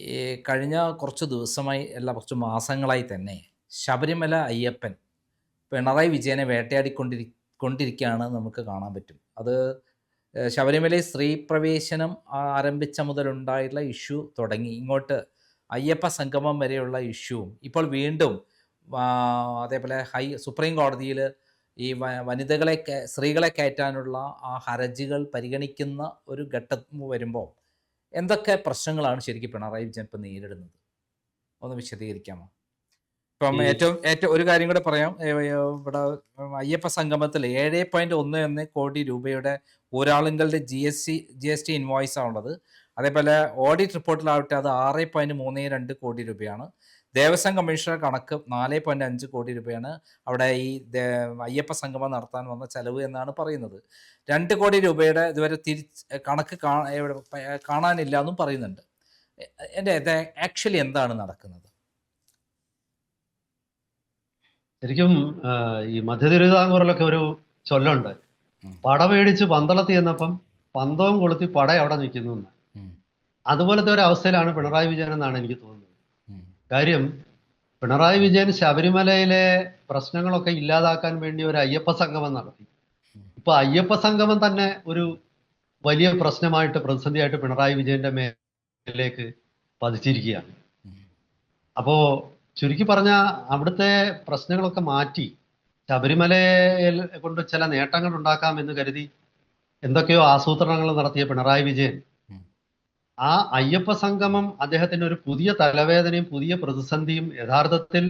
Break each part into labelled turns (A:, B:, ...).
A: ഈ കഴിഞ്ഞ കുറച്ച് ദിവസമായി അല്ല കുറച്ച് മാസങ്ങളായി തന്നെ ശബരിമല അയ്യപ്പൻ പിണറായി വിജയനെ വേട്ടയാടിക്കൊണ്ടിരി കൊണ്ടിരിക്കുകയാണ് നമുക്ക് കാണാൻ പറ്റും. അത് ശബരിമലയിൽ സ്ത്രീ പ്രവേശനം ആരംഭിച്ച മുതലുണ്ടായിട്ടുള്ള ഇഷ്യൂ തുടങ്ങി. ഇങ്ങോട്ട് അയ്യപ്പ സംഗമം വരെയുള്ള ഇഷ്യൂവും. ഇപ്പോൾ വീണ്ടും അതേപോലെ ഹൈ സുപ്രീം കോടതിയിൽ ഈ വനിതകളെ സ്ത്രീകളെ കയറ്റാനുള്ള ആ ഹർജികൾ പരിഗണിക്കുന്ന ഒരു ഘട്ടം വരുമ്പോൾ എന്തൊക്കെ പ്രശ്നങ്ങളാണ് ശരിക്കും പിണറായി വിജയൻ ഇപ്പം നേരിടുന്നത്? ഒന്ന് വിശദീകരിക്കാമോ? ഇപ്പം ഏറ്റവും ഏറ്റവും ഒരു കാര്യം കൂടെ പറയാം. ഇവിടെ അയ്യപ്പ സംഗമത്തിൽ ഏഴ് പോയിന്റ് ഒന്ന് ഒന്ന് കോടി രൂപയുടെ ഒരാളുകളുടെ G S C G S T invoice ആണുള്ളത്. അതേപോലെ ഓഡിറ്റ് റിപ്പോർട്ടിലാവട്ടെ അത് ആറ് പോയിന്റ് മൂന്ന് രണ്ട് കോടി രൂപയാണ്. ദേവസ്വം കമ്മീഷണർ കണക്ക് നാല് പോയിന്റ് അഞ്ച് കോടി രൂപയാണ് അവിടെ ഈ അയ്യപ്പ സംഗമം നടത്താൻ വന്ന ചെലവ് എന്നാണ് പറയുന്നത്. രണ്ട് കോടി രൂപയുടെ ഇതുവരെ തിരിച്ച് കണക്ക് കാണാനില്ല എന്നും പറയുന്നുണ്ട്. എന്റെ എന്റെ ഇത് ആക്ച്വലി എന്താണ് നടക്കുന്നത്?
B: ശരിക്കും ഈ മധ്യ തിരുവിതാംകൂറിലൊക്കെ ഒരു ചൊല്ലുണ്ട്. പട മേടിച്ച് പന്തളത്തി എന്നപ്പം പന്തവും കൊളുത്തി പട അവിടെ നിൽക്കുന്നു അതുപോലത്തെ ഒരു അവസ്ഥയിലാണ് പിണറായി വിജയൻ എന്നാണ് എനിക്ക് തോന്നുന്നത്. കാര്യം പിണറായി വിജയൻ ശബരിമലയിലെ പ്രശ്നങ്ങളൊക്കെ ഇല്ലാതാക്കാൻ വേണ്ടി ഒരു അയ്യപ്പ സംഗമം നടത്തി. ഇപ്പൊ അയ്യപ്പ സംഗമം തന്നെ ഒരു വലിയ പ്രശ്നമായിട്ട് പ്രതിസന്ധിയായിട്ട് പിണറായി വിജയന്റെ മേലേക്ക് പതിച്ചിരിക്കുകയാണ്. അപ്പോ ചുരുക്കി പറഞ്ഞ അവിടുത്തെ പ്രശ്നങ്ങളൊക്കെ മാറ്റി ശബരിമലയിൽ കൊണ്ട് ചില നേട്ടങ്ങൾ ഉണ്ടാക്കാം എന്ന് കരുതി എന്തൊക്കെയോ ആസൂത്രണങ്ങൾ നടത്തിയ പിണറായി വിജയൻ. ആ അയ്യപ്പ സംഗമം അദ്ദേഹത്തിന് ഒരു പുതിയ തലവേദനയും പുതിയ പ്രതിസന്ധിയും യഥാർത്ഥത്തിൽ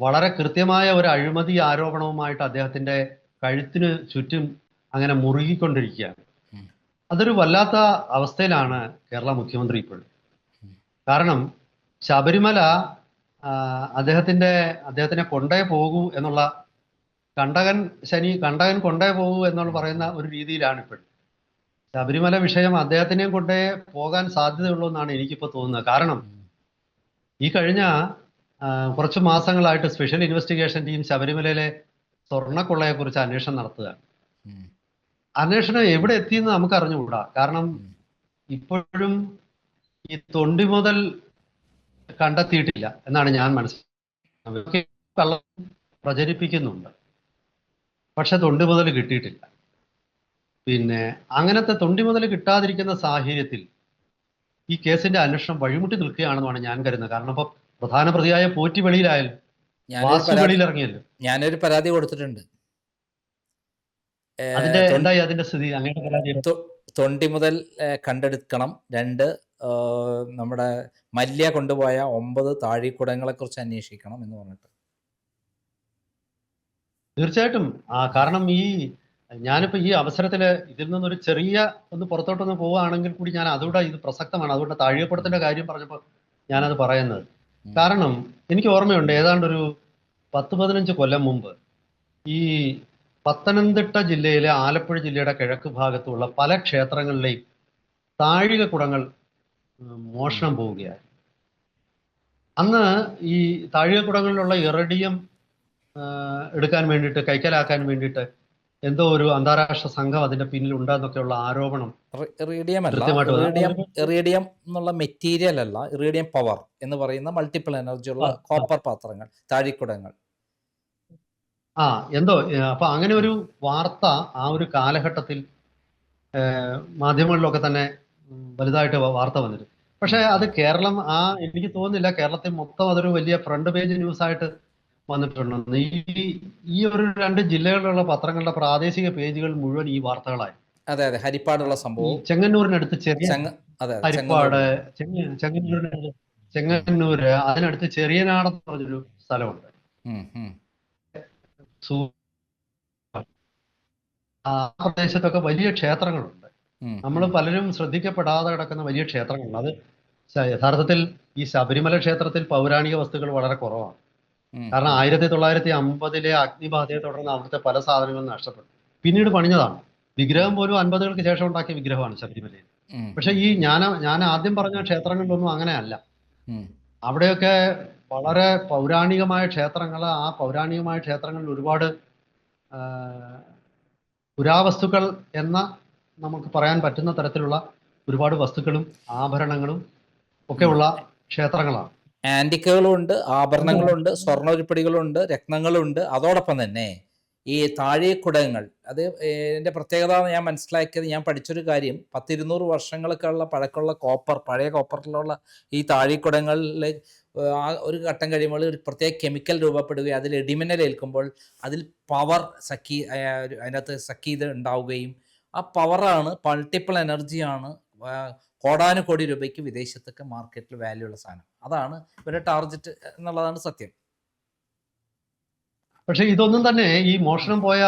B: വളരെ കൃത്യമായ ഒരു അഴിമതി ആരോപണവുമായിട്ട് അദ്ദേഹത്തിന്റെ കഴുത്തിന് ചുറ്റും അങ്ങനെ മുറുകിക്കൊണ്ടിരിക്കുകയാണ്. അതൊരു വല്ലാത്ത അവസ്ഥയിലാണ് കേരള മുഖ്യമന്ത്രി
A: ഇപ്പോൾ.
B: കാരണം ശബരിമല അദ്ദേഹത്തിന്റെ അദ്ദേഹത്തിനെ കൊണ്ടേ പോകൂ എന്നുള്ള കണ്ടകൻ ശനി കണ്ടകൻ കൊണ്ടേ പോകൂ എന്നുള്ള പറയുന്ന ഒരു രീതിയിലാണ് ഇപ്പോഴും ശബരിമല വിഷയം അദ്ദേഹത്തിനെയും കൊണ്ടേ പോകാൻ സാധ്യതയുള്ളൂ എന്നാണ് എനിക്കിപ്പോൾ തോന്നുന്നത്. കാരണം ഈ കഴിഞ്ഞ കുറച്ച് മാസങ്ങളായിട്ട് സ്പെഷ്യൽ ഇൻവെസ്റ്റിഗേഷൻ ടീം ശബരിമലയിലെ സ്വർണക്കൊള്ളയെക്കുറിച്ച് അന്വേഷണം നടത്തുകയാണ്. അന്വേഷണം എവിടെ എത്തിയെന്ന് നമുക്ക് അറിഞ്ഞുകൂടാ കാരണം ഇപ്പോഴും ഈ തൊണ്ടി മുതൽ കണ്ടെത്തിയിട്ടില്ല എന്നാണ് ഞാൻ മനസ്സിലാക്കുന്നത്. കള്ളം പ്രചരിപ്പിക്കുന്നുണ്ട്. പക്ഷെ തൊണ്ടി മുതൽ കിട്ടിയിട്ടില്ല. പിന്നെ അങ്ങനത്തെ തൊണ്ടി മുതൽ കിട്ടാതിരിക്കുന്ന സാഹചര്യത്തിൽ ഈ കേസിന്റെ അന്വേഷണം വഴിമുട്ടി നിൽക്കുകയാണെന്നാണ് ഞാൻ കരുതുന്നത്. കാരണം ഇപ്പൊ പ്രധാന പ്രതിയായ പോറ്റി വെളിയിലായാലും
A: ഞാനൊരു
B: വാസു
A: പരാതി
B: വെളിയിൽ ഇറങ്ങിയല്ലോ.
A: ഞാനൊരു പരാതി കൊടുത്തിട്ടുണ്ട്.
B: അതിന്റെ എന്തായി? അതിന്റെ സ്ഥിതി? അങ്ങനെ
A: തൊണ്ടി മുതൽ കണ്ടെടുക്കണം. രണ്ട് നമ്മുടെ മല്യ കൊണ്ടുപോയ ഒമ്പത് താഴിക്കുടങ്ങളെ കുറിച്ച് അന്വേഷിക്കണം എന്ന് പറഞ്ഞിട്ട്.
B: തീർച്ചയായിട്ടും. ആ കാരണം ഈ ഞാനിപ്പോ ഈ അവസരത്തിൽ ഇതിൽ നിന്നൊരു ചെറിയ ഒന്ന് പുറത്തോട്ടൊന്ന് പോവുകയാണെങ്കിൽ കൂടി ഞാൻ അതുകൂടെ ഇത് പ്രസക്തമാണ്. അതുകൊണ്ട് താഴെപ്പുറത്തിന്റെ കാര്യം പറഞ്ഞപ്പോൾ ഞാനത് പറയുന്നത്. കാരണം എനിക്ക് ഓർമ്മയുണ്ട് ഏതാണ്ട് ഒരു പത്ത് പതിനഞ്ച് കൊല്ലം മുമ്പ് ഈ പത്തനംതിട്ട ജില്ലയിലെ ആലപ്പുഴ ജില്ലയുടെ കിഴക്ക് ഭാഗത്തുള്ള പല ക്ഷേത്രങ്ങളിലെയും താഴിക കുടങ്ങൾ മോഷണം പോവുകയായി അന്ന് ഈ താഴിക കുടങ്ങളിലുള്ള ഇറഡിയം എടുക്കാൻ വേണ്ടിയിട്ട് കൈക്കലാക്കാൻ വേണ്ടിയിട്ട് എന്തോ ഒരു അന്താരാഷ്ട്ര സംഘം അതിന്റെ പിന്നിൽ ഉണ്ടെന്നൊക്കെയുള്ള ആരോപണം
A: റേഡിയം അല്ല.
B: റീഡിയം
A: ഇറീഡിയം എന്നുള്ള മെറ്റീരിയൽ അല്ല റേഡിയം പവർ എന്ന് പറയുന്ന മൾട്ടിപ്പിൾ എനർജി ഉള്ള. കോപ്പർ പാത്രങ്ങൾ താഴിക്കുടങ്ങൾ.
B: ആ എന്തോ അപ്പൊ അങ്ങനെ ഒരു വാർത്ത ആ ഒരു കാലഘട്ടത്തിൽ മാധ്യമങ്ങളിലൊക്കെ തന്നെ വലുതായിട്ട് വാർത്ത വന്നിരുന്നു. പക്ഷെ അത് കേരളം ആ എനിക്ക് തോന്നുന്നില്ല കേരളത്തിൽ മൊത്തം അതൊരു വലിയ ഫ്രണ്ട് പേജ് ന്യൂസ് ആയിട്ട് വന്നിട്ടുണ്ടെന്ന് ഈ ഈ ഒരു രണ്ട് ജില്ലകളിലുള്ള പത്രങ്ങളുടെ പ്രാദേശിക പേജുകൾ മുഴുവൻ ഈ വാർത്തകളായി.
A: അതെ അതെ. ഹരിപ്പാടുള്ള സംഭവം.
B: ചെങ്ങന്നൂരിനടുത്ത് ചെറിയ ഹരിപ്പാട്
A: ചെങ്ങന്നൂർ
B: ചെങ്ങ ചെങ്ങന്നൂരിന് ചെങ്ങന്നൂര് അതിനടുത്ത് ചെറിയനാടെന്ന് പറഞ്ഞൊരു സ്ഥലമുണ്ട്. ആ പ്രദേശത്തൊക്കെ വലിയ ക്ഷേത്രങ്ങളുണ്ട്. നമ്മൾ പലരും ശ്രദ്ധിക്കപ്പെടാതെ കിടക്കുന്ന വലിയ ക്ഷേത്രങ്ങളുണ്ട് അത് യഥാർത്ഥത്തിൽ ഈ ശബരിമല ക്ഷേത്രത്തിൽ പൗരാണിക വസ്തുക്കൾ വളരെ കുറവാണ്. കാരണം ആയിരത്തി തൊള്ളായിരത്തി അമ്പതിലെ അഗ്നിബാധയെ തുടർന്ന് അവിടുത്തെ പല സാധനങ്ങളും നഷ്ടപ്പെട്ടു. പിന്നീട് പണിഞ്ഞതാണ്. വിഗ്രഹം പോലും അൻപതുകൾക്ക് ശേഷം ഉണ്ടാക്കിയ വിഗ്രഹമാണ് ശബരിമലയിൽ. പക്ഷെ ഈ ഞാൻ ഞാൻ ആദ്യം പറഞ്ഞ ക്ഷേത്രങ്ങളിലൊന്നും അങ്ങനെയല്ല.
A: അല്ല
B: അവിടെയൊക്കെ വളരെ പൗരാണികമായ ക്ഷേത്രങ്ങൾ ആ പൗരാണികമായ ക്ഷേത്രങ്ങളിൽ ഒരുപാട് പുരാവസ്തുക്കൾ എന്ന നമുക്ക് പറയാൻ പറ്റുന്ന തരത്തിലുള്ള ഒരുപാട് വസ്തുക്കളും ആഭരണങ്ങളും ഒക്കെയുള്ള ക്ഷേത്രങ്ങളാണ്.
A: ആന്റിക്കുകളുണ്ട് ആഭരണങ്ങളുണ്ട് സ്വർണ ഉരുപ്പടികളുണ്ട് രത്നങ്ങളുണ്ട്. അതോടൊപ്പം തന്നെ ഈ താഴേക്കുടങ്ങൾ അത് എന്റെ പ്രത്യേകത എന്ന് ഞാൻ മനസ്സിലാക്കിയത് ഞാൻ പഠിച്ചൊരു കാര്യം. പത്തിരുന്നൂറ് വർഷങ്ങളൊക്കെ ഉള്ള പഴക്കമുള്ള കോപ്പർ പഴയ കോപ്പറിലുള്ള ഈ താഴേക്കുടങ്ങളിൽ ആ ഒരു ഘട്ടം കഴിയുമ്പോൾ ഒരു പ്രത്യേക കെമിക്കൽ രൂപപ്പെടുകയും അതിൽ ഇടിമിന്നൽ ഏൽക്കുമ്പോൾ അതിൽ പവർ സഖി അതിനകത്ത് സഖീത് ഉണ്ടാവുകയും ആ പവറാണ് മൾട്ടിപ്പിൾ എനർജിയാണ് കോടാനുകോടി രൂപയ്ക്ക് വിദേശത്തൊക്കെ മാർക്കറ്റിൽ വാല്യൂ ഉള്ള സാധനം. അതാണ് ഇവരുടെ ടാർഗറ്റ് എന്നുള്ളതാണ് സത്യം.
B: പക്ഷെ ഇതൊന്നും തന്നെ ഈ മോഷണം പോയ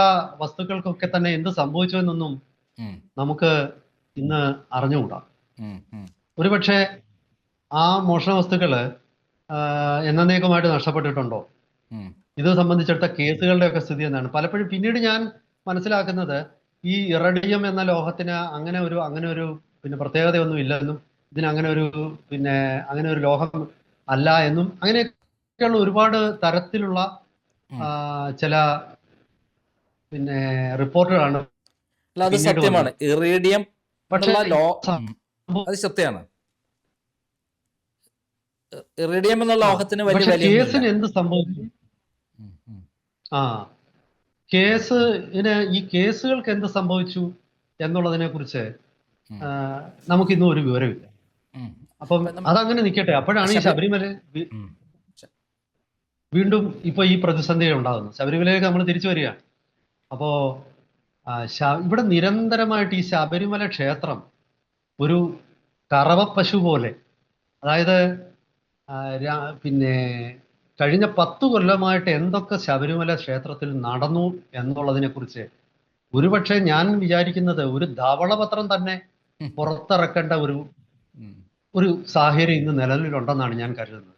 B: വസ്തുക്കൾക്കൊക്കെ തന്നെ എന്ത് സംഭവിച്ചു എന്നൊന്നും നമുക്ക് ഇന്ന് അറിഞ്ഞുകൂടാ. ഒരുപക്ഷെ ആ മോഷണ വസ്തുക്കൾ എന്നേക്കുമായിട്ട് നഷ്ടപ്പെട്ടിട്ടുണ്ടോ? ഇത് സംബന്ധിച്ചെടുത്ത കേസുകളുടെ ഒക്കെ സ്ഥിതി എന്താണ്? പലപ്പോഴും പിന്നീട് ഞാൻ മനസ്സിലാക്കുന്നത് ഈ ഇറഡിയം എന്ന ലോഹത്തിന് അങ്ങനെ ഒരു അങ്ങനെ ഒരു പിന്നെ പ്രത്യേകതയൊന്നും ഇല്ലെന്നും ഇതിന് അങ്ങനെ ഒരു പിന്നെ അങ്ങനെ ഒരു ലോഹം അല്ല എന്നും അങ്ങനെയൊക്കെയുള്ള ഒരുപാട് തരത്തിലുള്ള ചില പിന്നെ റിപ്പോർട്ടുകളാണ്
A: അല്ല അത് സത്യമാണ്. ഇറീഡിയം അത് സത്യമാണ്. ഇറേഡിയം എന്നുള്ള ലോഹത്തിന് വലിയ
B: കേസിന് എന്ത് സംഭവിച്ചു ആ. കേസ് ഈ കേസുകൾക്ക് എന്ത് സംഭവിച്ചു എന്നുള്ളതിനെ കുറിച്ച്
A: നമുക്ക്
B: നമുക്കിന്നും ഒരു വിവരമില്ല. അപ്പം അതങ്ങനെ നിൽക്കട്ടെ അപ്പോഴാണ് ഈ ശബരിമല വീണ്ടും ഇപ്പൊ ഈ പ്രതിസന്ധി ഉണ്ടാകുന്നത്. ശബരിമലയിലേക്ക് നമ്മൾ തിരിച്ചു വരികയാണ് അപ്പോ ഇവിടെ നിരന്തരമായിട്ട് ഈ ശബരിമല ക്ഷേത്രം ഒരു കറവ പശു പോലെ അതായത് പിന്നെ കഴിഞ്ഞ പത്തു കൊല്ലമായിട്ട് എന്തൊക്കെ ശബരിമല ക്ഷേത്രത്തിൽ നടന്നു എന്നുള്ളതിനെ കുറിച്ച് ഒരുപക്ഷെ ഞാൻ വിചാരിക്കുന്നത് ഒരു ധവളപത്രം തന്നെ പുറത്തിറക്കേണ്ട ഒരു ഒരു സാഹചര്യം ഇന്ന് നിലവിലുണ്ടെന്നാണ് ഞാൻ കരുതുന്നത്.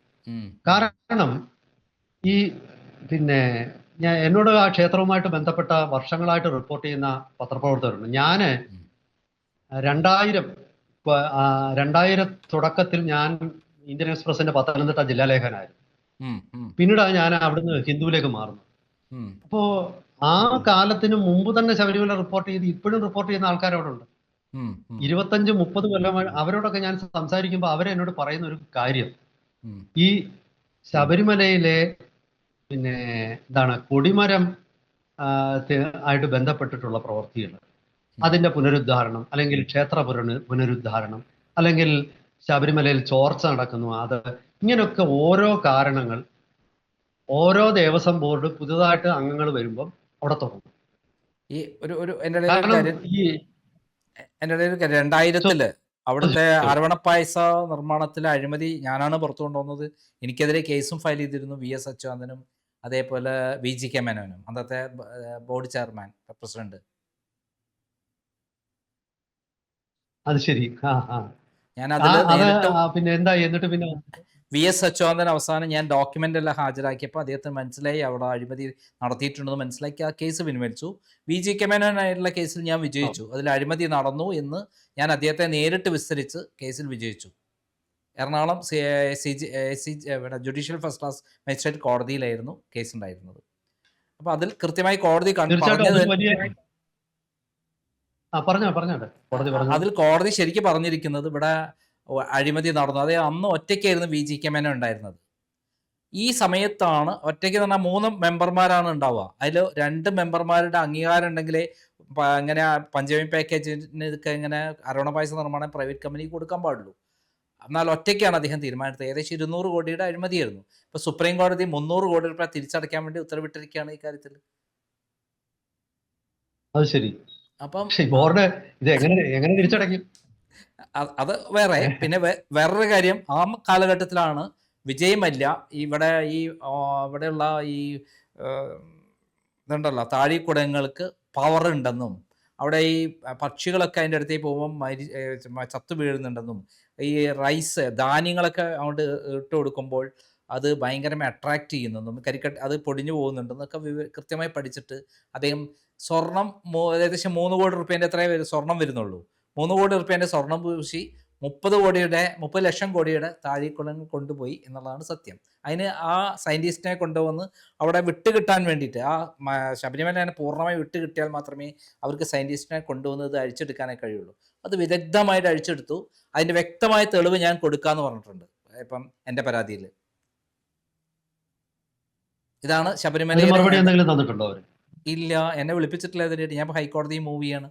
B: കാരണം ഈ പിന്നെ ഞാൻ എന്നോട് ആ ക്ഷേത്രവുമായിട്ട് ബന്ധപ്പെട്ട വർഷങ്ങളായിട്ട് റിപ്പോർട്ട് ചെയ്യുന്ന പത്രപ്രവർത്തകരുണ്ട്. ഞാൻ
A: ഉം.
B: രണ്ടായിരം രണ്ടായിര തുടക്കത്തിൽ ഞാൻ ഇന്ത്യൻ എക്സ്പ്രസിന്റെ പത്തനംതിട്ട
A: ജില്ലാ ലേഖനായിരുന്നു
B: പിന്നീട് ഞാൻ അവിടുന്ന് ഹിന്ദുവിലേക്ക് മാറുന്നത്
A: ഉം.
B: അപ്പോ ആ കാലത്തിന് മുമ്പ് തന്നെ ശബരിമല റിപ്പോർട്ട് ചെയ്ത് ഇപ്പോഴും റിപ്പോർട്ട് ചെയ്യുന്ന ആൾക്കാർ അവിടെ ഉണ്ട്. ഇരുപത്തഞ്ച് മുപ്പത് കൊല്ലം അവരോടൊക്കെ ഞാൻ സംസാരിക്കുമ്പോൾ അവരെന്നോട് പറയുന്ന ഒരു കാര്യം. ഈ ശബരിമലയിലെ പിന്നെ എന്താണ് കൊടിമരം ആയിട്ട് ബന്ധപ്പെട്ടിട്ടുള്ള പ്രവൃത്തികൾ അതിന്റെ പുനരുദ്ധാരണം അല്ലെങ്കിൽ ക്ഷേത്ര പുനരുദ്ധാരണം അല്ലെങ്കിൽ ശബരിമലയിൽ ചോർച്ച നടക്കുന്നു. അത് ഇങ്ങനെയൊക്കെ ഓരോ കാരണങ്ങൾ ഓരോ ദേവസ്വം ബോർഡ് പുതുതായിട്ട് അംഗങ്ങൾ വരുമ്പം അവിടെ തുടങ്ങും.
A: ഈ ഒരു ഒരു
B: ഈ
A: എന്റെ ഇടയിൽ രണ്ടായിരത്തിൽ അവിടുത്തെ. അരവണ പായസ നിർമ്മാണത്തിലെ അഴിമതി ഞാനാണ് പുറത്തു കൊണ്ടുവന്നത് എനിക്കെതിരെ കേസും ഫയൽ ചെയ്തിരുന്നു വി എസ് അച്യുതാനന്ദനും അതേപോലെ വി ജി കെ മേനോനും അന്നത്തെ ബോർഡ് ചെയർമാൻ പ്രസിഡന്റ്.
B: അത് ശരി.
A: ഞാൻ അതിൽ
B: പിന്നെ എന്തായി? എന്നിട്ട് പിന്നെ?
A: വി എസ് അച്യുതാനന്ദൻ അവസാനം ഞാൻ ഡോക്യുമെന്റ് എല്ലാം ഹാജരാക്കിയപ്പോൾ അദ്ദേഹത്തിന് മനസ്സിലായി അവിടെ അഴിമതി നടത്തിയിട്ടുണ്ടെന്ന് മനസ്സിലാക്കി ആ കേസ് പിൻവലിച്ചു. വി ജി കെ മേനോനായിട്ടുള്ള കേസിൽ ഞാൻ വിജയിച്ചു. അതിൽ അഴിമതി നടന്നു എന്ന് ഞാൻ അദ്ദേഹത്തെ നേരിട്ട് വിസ്തരിച്ച് കേസിൽ വിജയിച്ചു. Ernakulam C C G C judicial first class magistrate കോടതിയിലായിരുന്നു case ഉണ്ടായിരുന്നത്. അപ്പൊ അതിൽ കൃത്യമായി കോടതി അതിൽ കോടതി ശരിക്കും പറഞ്ഞിരിക്കുന്നത് ഇവിടെ അഴിമതി നടന്നു. അതേ അന്ന് ഒറ്റയ്ക്കായിരുന്നു വി ജി കെ മേനോ ഉണ്ടായിരുന്നത്. ഈ സമയത്താണ് ഒറ്റയ്ക്ക് തന്നെ പറഞ്ഞാൽ മൂന്ന് മെമ്പർമാരാണ് ഉണ്ടാവുക. അതിൽ രണ്ട് മെമ്പർമാരുടെ അംഗീകാരം ഉണ്ടെങ്കിലേ അങ്ങനെ പഞ്ചമി പാക്കേജിന് ഇതൊക്കെ ഇങ്ങനെ അരോണ പായസ നിർമ്മാണം പ്രൈവറ്റ് കമ്പനിക്ക് കൊടുക്കാൻ പാടുള്ളൂ. എന്നാൽ ഒറ്റയ്ക്കാണ് അദ്ദേഹം തീരുമാനിച്ചത്. ഏകദേശം ഇരുന്നൂറ് കോടിയുടെ അഴിമതിയായിരുന്നു. ഇപ്പോൾ സുപ്രീം കോടതി മുന്നൂറ് കോടി രൂപ തിരിച്ചടയ്ക്കാൻ വേണ്ടി ഉത്തരവിട്ടിരിക്കുകയാണ് ഈ കാര്യത്തിൽ
B: അത് ശരി.
A: അപ്പം
B: ഇത് എങ്ങനെ എങ്ങനെ തിരിച്ചടയ്ക്കും?
A: അത് വേറെ. പിന്നെ വേറൊരു കാര്യം. ആ കാലഘട്ടത്തിലാണ് വിജയ് മല്യ ഇവിടെ ഈ ഇവിടെയുള്ള ഈ ഇതുണ്ടല്ലോ താഴിക്കുടങ്ങൾക്ക് പവർ ഉണ്ടെന്നും അവിടെ ഈ പക്ഷികളൊക്കെ അതിന്റെ അടുത്തേക്ക് പോകുമ്പോൾ മരി ചത്തു വീഴുന്നുണ്ടെന്നും ഈ റൈസ് ധാന്യങ്ങളൊക്കെ അങ്ങോട്ട് ഇട്ട് കൊടുക്കുമ്പോൾ അത് ഭയങ്കരമായി അട്രാക്റ്റ് ചെയ്യുന്നെന്നും കരിക്കട്ട് അത് പൊടിഞ്ഞു പോകുന്നുണ്ടെന്നൊക്കെ കൃത്യമായി പഠിച്ചിട്ട് അദ്ദേഹം സ്വർണം ഏകദേശം മൂന്ന് കോടി റുപ്യേന്റെ എത്രയേ സ്വർണം വരുന്നുള്ളൂ. മൂന്ന് കോടി റുപ്യേന്റെ സ്വർണം പൂശി മുപ്പത് കോടിയുടെ മുപ്പത് ലക്ഷം കോടിയുടെ താഴേക്കുളങ്ങൾ കൊണ്ടുപോയി എന്നുള്ളതാണ് സത്യം. അതിന് ആ സയന്റിസ്റ്റിനെ കൊണ്ടുവന്ന് അവിടെ വിട്ട് കിട്ടാൻ വേണ്ടിയിട്ട് ആ ശബരിമല ശബരിമല പൂർണമായി വിട്ട് കിട്ടിയാൽ മാത്രമേ അവർക്ക് സയന്റിസ്റ്റിനെ കൊണ്ടുവന്ന് ഇത് അഴിച്ചെടുക്കാനേ കഴിയുള്ളൂ. അത് വിദഗ്ധമായിട്ട് അഴിച്ചെടുത്തു. അതിന്റെ വ്യക്തമായ തെളിവ് ഞാൻ കൊടുക്കാമെന്ന് പറഞ്ഞിട്ടുണ്ട്. ഇപ്പം എന്റെ പരാതിയിൽ. ഇതാണ്
B: ശബരിമല
A: ഇല്ല എന്നെ വിളിപ്പിച്ചിട്ടില്ല ഇതിനായിട്ട്. ഞാൻ ഹൈക്കോടതി മൂവിയാണ്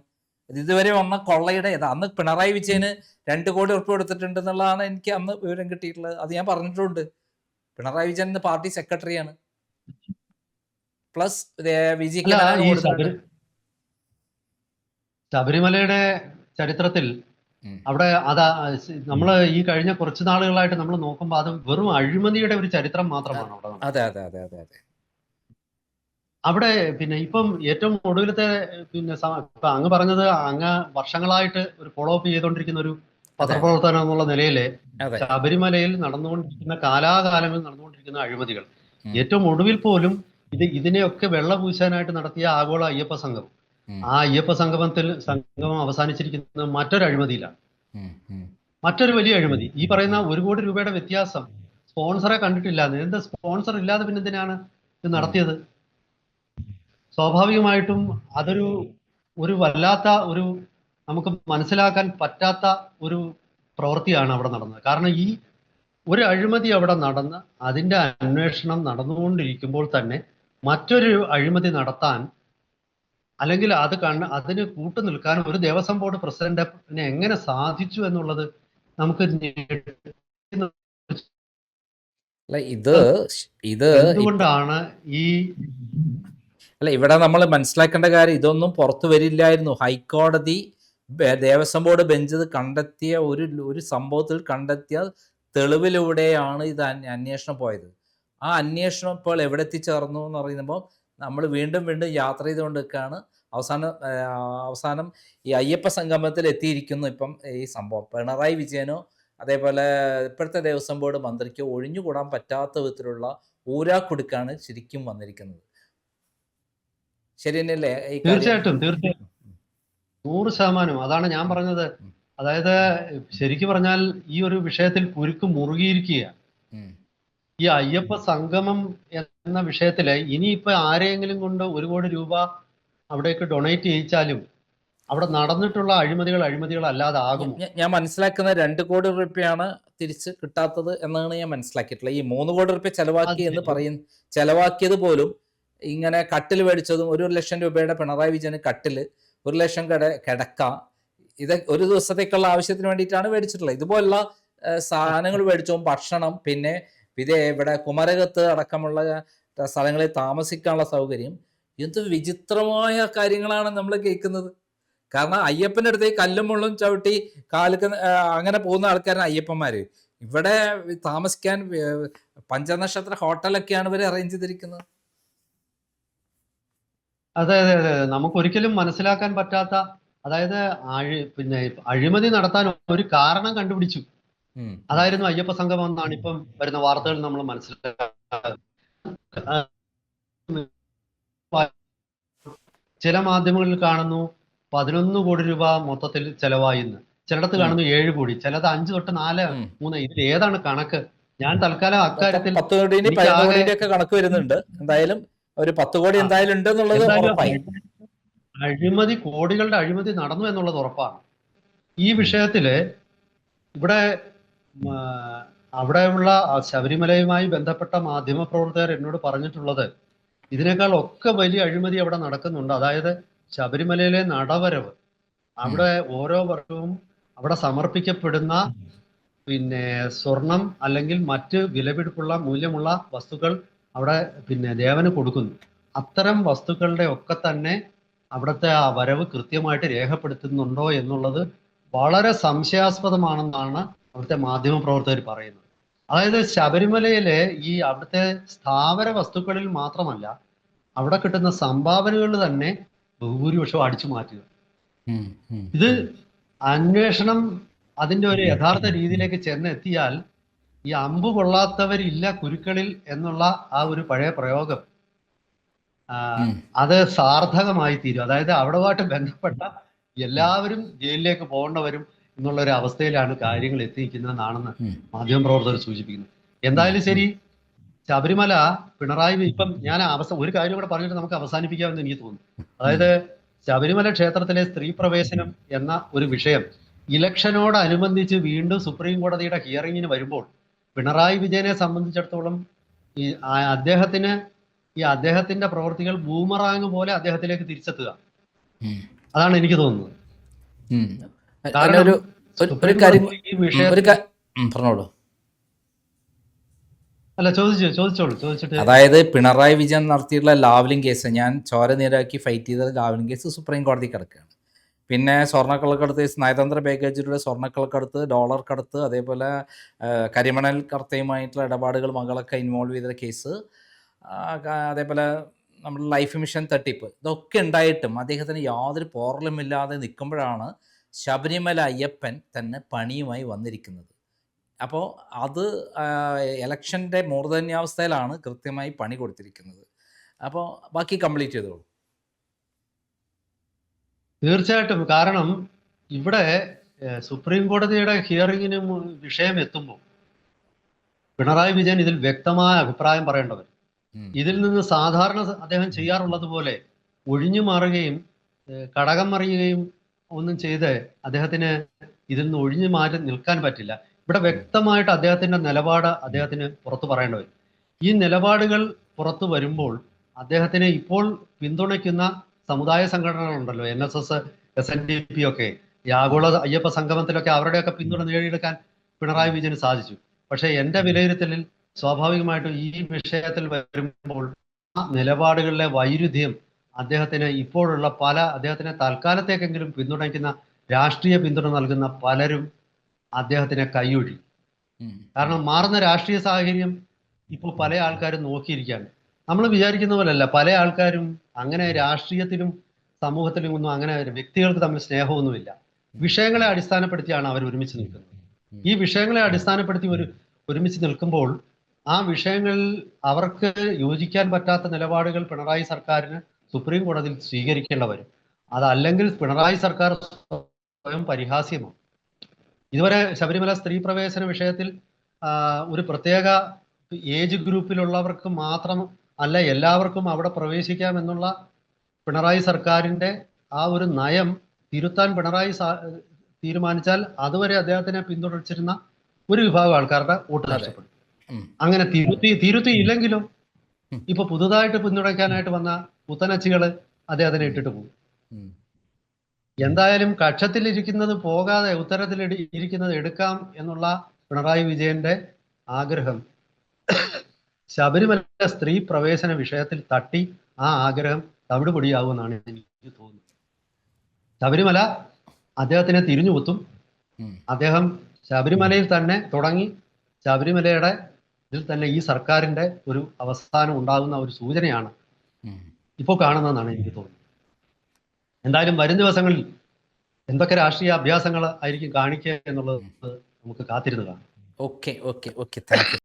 A: ഇതുവരെ വന്ന കൊള്ളയുടെ ഇത് അന്ന് പിണറായി വിജയന് രണ്ട് കോടി ഉറപ്പ് കൊടുത്തിട്ടുണ്ടെന്നുള്ളതാണ് എനിക്ക് അന്ന് വിവരം കിട്ടിയിട്ടുള്ളത്. അത് ഞാൻ പറഞ്ഞിട്ടുണ്ട്. പിണറായി വിജയൻ ഇന്ന് പാർട്ടി സെക്രട്ടറിയാണ്. പ്ലസ്
B: ശബരിമലയുടെ ചരിത്രത്തിൽ അവിടെ അതാ നമ്മൾ ഈ കഴിഞ്ഞ കുറച്ച് നാളുകളായിട്ട് നമ്മൾ നോക്കുമ്പോൾ അത് വെറും അഴിമതിയുടെ ഒരു ചരിത്രം മാത്രമാണ് അവിടെ
A: അതെ അതെ അതെ അതെ അതെ.
B: അവിടെ പിന്നെ ഇപ്പം ഏറ്റവും ഒടുവിലത്തെ പിന്നെ ഇപ്പൊ അങ്ങ് പറഞ്ഞത് അങ്ങ് വർഷങ്ങളായിട്ട് ഒരു ഫോളോ അപ്പ് ചെയ്തുകൊണ്ടിരിക്കുന്ന ഒരു പത്രപ്രവർത്തനം എന്നുള്ള
A: നിലയിൽ
B: ശബരിമലയിൽ നടന്നുകൊണ്ടിരിക്കുന്ന കാലാകാലങ്ങളിൽ നടന്നുകൊണ്ടിരിക്കുന്ന അഴിമതികൾ. ഏറ്റവും ഒടുവിൽ പോലും ഇത് ഇതിനെയൊക്കെ വെള്ള പൂശാനായിട്ട് നടത്തിയ ആഗോള അയ്യപ്പ സംഘം ആ അയ്യപ്പ സംഗമത്തിൽ സംഗമം അവസാനിച്ചിരിക്കുന്ന മറ്റൊരു അഴിമതിയിലാണ്. മറ്റൊരു വലിയ അഴിമതി. ഈ പറയുന്ന ഒരു കോടി രൂപയുടെ വ്യത്യാസം സ്പോൺസറെ കണ്ടിട്ടില്ല എന്താ സ്പോൺസർ ഇല്ലാതെ പിന്നെ എന്തിനാണ് ഇത് നടത്തിയത്? സ്വാഭാവികമായിട്ടും അതൊരു ഒരു വല്ലാത്ത ഒരു നമുക്ക് മനസ്സിലാക്കാൻ പറ്റാത്ത ഒരു പ്രവൃത്തിയാണ് അവിടെ നടന്നത്. കാരണം ഈ ഒരു അഴിമതി അവിടെ നടന്ന് അതിന്റെ അന്വേഷണം നടന്നുകൊണ്ടിരിക്കുമ്പോൾ തന്നെ മറ്റൊരു അഴിമതി നടത്താൻ അല്ലെങ്കിൽ അത് കണ്ണ് അതിന് കൂട്ടു നിൽക്കാൻ ഒരു ദേവസ്വം ബോർഡ് പ്രസിഡന്റിനെ എങ്ങനെ സാധിച്ചു എന്നുള്ളത് നമുക്ക്
A: ഇത് ഇത്
B: എന്തുകൊണ്ടാണ് ഈ
A: അല്ല ഇവിടെ നമ്മൾ മനസ്സിലാക്കേണ്ട കാര്യം ഇതൊന്നും പുറത്തു വരില്ലായിരുന്നു. ഹൈക്കോടതി ദേവസ്വം ബോർഡ് ബെഞ്ച് കണ്ടെത്തിയ ഒരു ഒരു സംഭവത്തിൽ കണ്ടെത്തിയ തെളിവിലൂടെയാണ് ഇത് അന്വേഷണം പോയത്. ആ അന്വേഷണം ഇപ്പോൾ എവിടെ എത്തിച്ചേർന്നു എന്ന് പറയുമ്പോൾ നമ്മൾ വീണ്ടും വീണ്ടും യാത്ര ചെയ്തുകൊണ്ടിരിക്കുകയാണ്. അവസാനം അവസാനം ഈ അയ്യപ്പ സംഗമത്തിൽ എത്തിയിരിക്കുന്നു ഇപ്പം ഈ സംഭവം. പിണറായി വിജയനോ അതേപോലെ ഇപ്പോഴത്തെ ദേവസ്വം ബോർഡ് മന്ത്രിക്കോ ഒഴിഞ്ഞുകൂടാൻ പറ്റാത്ത വിധത്തിലുള്ള ഊരാക്കുടുക്കാണ് ശരിക്കും വന്നിരിക്കുന്നത്. ശരി തന്നെയല്ലേ?
B: തീർച്ചയായിട്ടും തീർച്ചയായിട്ടും. നൂറ് ശതമാനം. അതാണ് ഞാൻ പറഞ്ഞത്. അതായത് ശരിക്കു പറഞ്ഞാൽ ഈ ഒരു വിഷയത്തിൽ കുരുക്ക്
A: മുറുകിയിരിക്കുക
B: ഈ അയ്യപ്പ സംഗമം എന്ന വിഷയത്തിൽ ഇനിയിപ്പോ ആരെയെങ്കിലും കൊണ്ട് ഒരു കോടി രൂപ അവിടേക്ക് ഡൊണേറ്റ് ചെയ്യിച്ചാലും അവിടെ നടന്നിട്ടുള്ള അഴിമതികൾ അഴിമതികൾ അല്ലാതെ
A: ആകും ഞാൻ മനസ്സിലാക്കുന്ന രണ്ട് കോടി രൂപയാണ് തിരിച്ച് കിട്ടാത്തത് എന്നാണ് ഞാൻ മനസ്സിലാക്കിയിട്ടുള്ളത്. ഈ മൂന്ന് കോടി റുപ്യ ചെലവാക്കി എന്ന് പറയും ചെലവാക്കിയത് പോലും ഇങ്ങനെ കട്ടിൽ മേടിച്ചതും ഒരു ലക്ഷം രൂപയുടെ പിണറായി വിജയന് കട്ടിൽ ഒരു ലക്ഷം കട കിടക്ക. ഇത് ഒരു ദിവസത്തേക്കുള്ള ആവശ്യത്തിന് വേണ്ടിയിട്ടാണ് മേടിച്ചിട്ടുള്ളത്. ഇതുപോലുള്ള സാധനങ്ങൾ മേടിച്ചു ഭക്ഷണം പിന്നെ ഇതേ ഇവിടെ കുമരകത്ത് അടക്കമുള്ള സ്ഥലങ്ങളിൽ താമസിക്കാനുള്ള സൗകര്യം എന്ത് വിചിത്രമായ കാര്യങ്ങളാണ് നമ്മൾ കേൾക്കുന്നത്. കാരണം അയ്യപ്പന്റെ അടുത്ത് കല്ലും മുള്ളും ചവിട്ടി കാലുക്ക് അങ്ങനെ പോകുന്ന ആൾക്കാരാണ് അയ്യപ്പന്മാർ ഇവിടെ താമസിക്കാൻ പഞ്ചനക്ഷത്ര ഹോട്ടലൊക്കെയാണ് ഇവർ അറേഞ്ച് ചെയ്തിരിക്കുന്നത്.
B: അതെ അതെ അതെ അതെ. നമുക്ക് ഒരിക്കലും മനസ്സിലാക്കാൻ പറ്റാത്ത അതായത് അഴി പിന്നെ അഴിമതി നടത്താൻ ഒരു കാരണം കണ്ടുപിടിച്ചു. അതായിരുന്നു അയ്യപ്പ സംഗമം എന്നാണ് ഇപ്പം വരുന്ന വാർത്തകൾ നമ്മൾ മനസ്സിലാക്കുന്നത്. ചില മാധ്യമങ്ങളിൽ കാണുന്നു പതിനൊന്ന് കോടി രൂപ മൊത്തത്തിൽ ചെലവായിന്ന്. ചിലടത്ത് കാണുന്നു ഏഴ് കോടി. ചിലത് അഞ്ച് തൊട്ട് നാല് മൂന്ന് ഇതിൽ ഏതാണ് കണക്ക്? ഞാൻ തൽക്കാലം അക്കാര്യത്തിൽ
A: കണക്ക് വരുന്നുണ്ട്. എന്തായാലും ഒരു പത്ത് കോടി എന്തായാലും ഉണ്ട് എന്നുള്ളത്
B: അഴിമതി കോടികളുടെ അഴിമതി നടന്നു എന്നുള്ളത് ഉറപ്പാണ്. ഈ വിഷയത്തിൽ ഇവിടെ അവിടെയുള്ള ശബരിമലയുമായി ബന്ധപ്പെട്ട മാധ്യമ പ്രവർത്തകർ എന്നോട് പറഞ്ഞിട്ടുള്ളത് ഇതിനേക്കാൾ ഒക്കെ വലിയ അഴിമതി അവിടെ നടക്കുന്നുണ്ട്. അതായത് ശബരിമലയിലെ നടവരവ് അവിടെ ഓരോ വർഷവും അവിടെ സമർപ്പിക്കപ്പെടുന്ന പിന്നെ സ്വർണം അല്ലെങ്കിൽ മറ്റ് വിലപിടിപ്പുള്ള മൂല്യമുള്ള വസ്തുക്കൾ അവിടെ പിന്നെ ദേവന് കൊടുക്കുന്നു. അത്തരം വസ്തുക്കളുടെ ഒക്കെ തന്നെ അവിടുത്തെ ആ വരവ് കൃത്യമായിട്ട് രേഖപ്പെടുത്തുന്നുണ്ടോ എന്നുള്ളത് വളരെ സംശയാസ്പദമാണെന്നാണ് അവിടുത്തെ മാധ്യമ പ്രവർത്തകർ പറയുന്നത്. അതായത് ശബരിമലയിലെ ഈ അവിടുത്തെ സ്ഥാവര വസ്തുക്കളിൽ മാത്രമല്ല അവിടെ കിട്ടുന്ന സംഭാവനകൾ തന്നെ ഭൂരിപക്ഷം അടിച്ചു മാറ്റുക. ഇത് അന്വേഷണം അതിന്റെ ഒരു യഥാർത്ഥ രീതിയിലേക്ക് ചെന്നെത്തിയാൽ ഈ അമ്പ് കൊള്ളാത്തവരില്ല കുരുക്കളിൽ എന്നുള്ള ആ ഒരു പഴയ പ്രയോഗം. അത് സാർത്ഥകമായി തീരും. അതായത് അവിടവുമായിട്ട് ബന്ധപ്പെട്ട എല്ലാവരും ജയിലിലേക്ക് പോകേണ്ടവരും എന്നുള്ള ഒരു അവസ്ഥയിലാണ് കാര്യങ്ങൾ എത്തിയിരിക്കുന്നതെന്നാണെന്ന്
A: മാധ്യമ
B: മാധ്യമപ്രവർത്തകർ സൂചിപ്പിക്കുന്നത് എന്തായാലും ശരി ശബരിമല പിണറായി ഇപ്പം ഞാൻ അവസ ഒരു കാര്യം കൂടെ പറഞ്ഞിട്ട് നമുക്ക് അവസാനിപ്പിക്കാമെന്ന് എനിക്ക് തോന്നുന്നു. അതായത് ശബരിമല ക്ഷേത്രത്തിലെ സ്ത്രീ പ്രവേശനം എന്ന ഒരു വിഷയം ഇലക്ഷനോടനുബന്ധിച്ച് വീണ്ടും സുപ്രീം കോടതിയുടെ ഹിയറിങ്ങിന് വരുമ്പോൾ പിണറായി വിജയനെ സംബന്ധിച്ചിടത്തോളം ഈ അദ്ദേഹത്തിന് ഈ അദ്ദേഹത്തിന്റെ പ്രവർത്തികൾ ബൂമറാങ് പോലെ അദ്ദേഹത്തിലേക്ക് തിരിച്ചെത്തുക. അതാണ് എനിക്ക് തോന്നുന്നത്. അല്ല ചോദിച്ചു ചോദിച്ചോളൂ ചോദിച്ചിട്ട്
A: അതായത് പിണറായി വിജയൻ നടത്തിയിട്ടുള്ള ലാവ്ലിംഗ് കേസ് ഞാൻ ചോര നേരാക്കി ഫൈറ്റ് ചെയ്ത ലാവ്ലിംഗ് കേസ് സുപ്രീം കോടതി കിടക്കുകയാണ്. പിന്നെ സ്വർണക്കള്ളക്കടത്ത് നയതന്ത്ര പാക്കേജിലൂടെ സ്വർണക്കള്ളക്കടത്ത് ഡോളർ കടത്ത് അതേപോലെ കരിമണൽ കർത്തയുമായിട്ടുള്ള ഇടപാടുകൾ മകളൊക്കെ ഇൻവോൾവ് ചെയ്ത കേസ് അതേപോലെ നമ്മുടെ ലൈഫ് മിഷൻ തട്ടിപ്പ്. ഇതൊക്കെ ഉണ്ടായിട്ടും അദ്ദേഹത്തിന് യാതൊരു പോറലുമില്ലാതെ നിൽക്കുമ്പോഴാണ് ശബരിമല അയ്യപ്പൻ തന്നെ പണിയുമായി വന്നിരിക്കുന്നത്. അപ്പോൾ അത് ഇലക്ഷന്റെ മൂർധന്യാവസ്ഥയിലാണ് കൃത്യമായി പണി കൊടുത്തിരിക്കുന്നത്. അപ്പോൾ ബാക്കി കംപ്ലീറ്റ് ചെയ്തോളൂ.
B: തീർച്ചയായിട്ടും. കാരണം ഇവിടെ സുപ്രീം കോടതിയുടെ ഹിയറിങ്ങിന് വിഷയം എത്തുമ്പോൾ പിണറായി വിജയൻ ഇതിൽ വ്യക്തമായ അഭിപ്രായം പറയേണ്ടവർ ഇതിൽ നിന്ന് സാധാരണ അദ്ദേഹം ചെയ്യാറുള്ളത് പോലെ ഒഴിഞ്ഞു മാറുകയും കടകം മറിയുകയും ഒന്നും ചെയ്ത് അദ്ദേഹത്തിന് ഇതിൽ നിന്ന് ഒഴിഞ്ഞു മാറി നിൽക്കാൻ പറ്റില്ല. ഇവിടെ വ്യക്തമായിട്ട് അദ്ദേഹത്തിന്റെ നിലപാട് അദ്ദേഹത്തിന് പുറത്തു പറയേണ്ടി വരും. ഈ നിലപാടുകൾ പുറത്തു വരുമ്പോൾ അദ്ദേഹത്തിനെ ഇപ്പോൾ പിന്തുണയ്ക്കുന്ന സമുദായ സംഘടനകളുണ്ടല്ലോ N S S S N D P ഒക്കെ. ഈ ആഗോള അയ്യപ്പ സംഗമത്തിലൊക്കെ അവരുടെയൊക്കെ പിന്തുണ നേടിയെടുക്കാൻ പിണറായി വിജയന് സാധിച്ചു. പക്ഷേ എന്റെ വിലയിരുത്തലിൽ സ്വാഭാവികമായിട്ടും ഈ വിഷയത്തിൽ വരുമ്പോൾ ആ നിലപാടുകളിലെ വൈരുദ്ധ്യം അദ്ദേഹത്തിന് ഇപ്പോഴുള്ള പല അദ്ദേഹത്തിന് തൽക്കാലത്തേക്കെങ്കിലും പിന്തുണയ്ക്കുന്ന രാഷ്ട്രീയ പിന്തുണ നൽകുന്ന പലരും അദ്ദേഹത്തിനെ കൈയൊഴി കാരണം മാറുന്ന രാഷ്ട്രീയ സാഹചര്യം ഇപ്പോൾ പല ആൾക്കാരും നോക്കിയിരിക്കുകയാണ്. നമ്മൾ വിചാരിക്കുന്ന പോലെയല്ല. പല ആൾക്കാരും അങ്ങനെ രാഷ്ട്രീയത്തിലും സമൂഹത്തിലും ഒന്നും അങ്ങനെ വ്യക്തികൾക്ക് തമ്മിൽ സ്നേഹമൊന്നുമില്ല. വിഷയങ്ങളെ അടിസ്ഥാനപ്പെടുത്തിയാണ് അവർ ഒരുമിച്ച് നിൽക്കുന്നത്. ഈ വിഷയങ്ങളെ അടിസ്ഥാനപ്പെടുത്തി ഒരു ഒരുമിച്ച് നിൽക്കുമ്പോൾ ആ വിഷയങ്ങളിൽ അവർക്ക് യോജിക്കാൻ പറ്റാത്ത നിലപാടുകൾ പിണറായി സർക്കാരിന് സുപ്രീം കോടതിയിൽ സ്വീകരിക്കേണ്ട വരും. അതല്ലെങ്കിൽ പിണറായി സർക്കാർ സ്വയം പരിഹാസ്യമാണ് ഇതുവരെ ശബരിമല സ്ത്രീ പ്രവേശന വിഷയത്തിൽ ഒരു പ്രത്യേക ഏജ് ഗ്രൂപ്പിലുള്ളവർക്ക് മാത്രം അല്ല എല്ലാവർക്കും അവിടെ പ്രവേശിക്കാം എന്നുള്ള പിണറായി സർക്കാരിന്റെ ആ ഒരു നയം തിരുത്താൻ പിണറായി തീരുമാനിച്ചാൽ അതുവരെ അദ്ദേഹത്തിനെ പിന്തുണച്ചിരുന്ന ഒരു വിഭാഗം ആൾക്കാരുടെ വോട്ട്. നഷ്ടപ്പെടും അങ്ങനെ തിരുത്തി തിരുത്തി ഇല്ലെങ്കിലും. ഇപ്പൊ പുതുതായിട്ട് പിന്തുണയ്ക്കാനായിട്ട് വന്ന പുത്തനച്ചികൾ അദ്ദേഹത്തിനെ ഇട്ടിട്ട് പോകും. എന്തായാലും കക്ഷത്തിൽ ഇരിക്കുന്നത് പോകാതെ ഉത്തരത്തിൽ ഇരിക്കുന്നത് എടുക്കാം എന്നുള്ള പിണറായി വിജയന്റെ ആഗ്രഹം. ശബരിമല സ്ത്രീ പ്രവേശന വിഷയത്തിൽ തട്ടി ആ ആഗ്രഹം തവിട് പൊടിയാവുമെന്നാണ് എനിക്ക് തോന്നുന്നത്. ശബരിമല അദ്ദേഹത്തിനെ തിരിഞ്ഞു കുത്തും. അദ്ദേഹം ശബരിമലയിൽ തന്നെ തുടങ്ങി ശബരിമലയുടെ ഇതിൽ തന്നെ ഈ സർക്കാരിന്റെ ഒരു അവസാനം ഉണ്ടാകുന്ന ഒരു സൂചനയാണ്
A: ഇപ്പൊ
B: ഇപ്പോൾ കാണുന്നതെന്നാണ് എനിക്ക് തോന്നുന്നത്. എന്തായാലും വരും ദിവസങ്ങളിൽ എന്തൊക്കെ രാഷ്ട്രീയ അഭ്യാസങ്ങൾ ആയിരിക്കും കാണിക്കുക എന്നുള്ളത് നമുക്ക് കാത്തിരുന്നതാണ് കാണാം.
A: Okay okay okay. താങ്ക്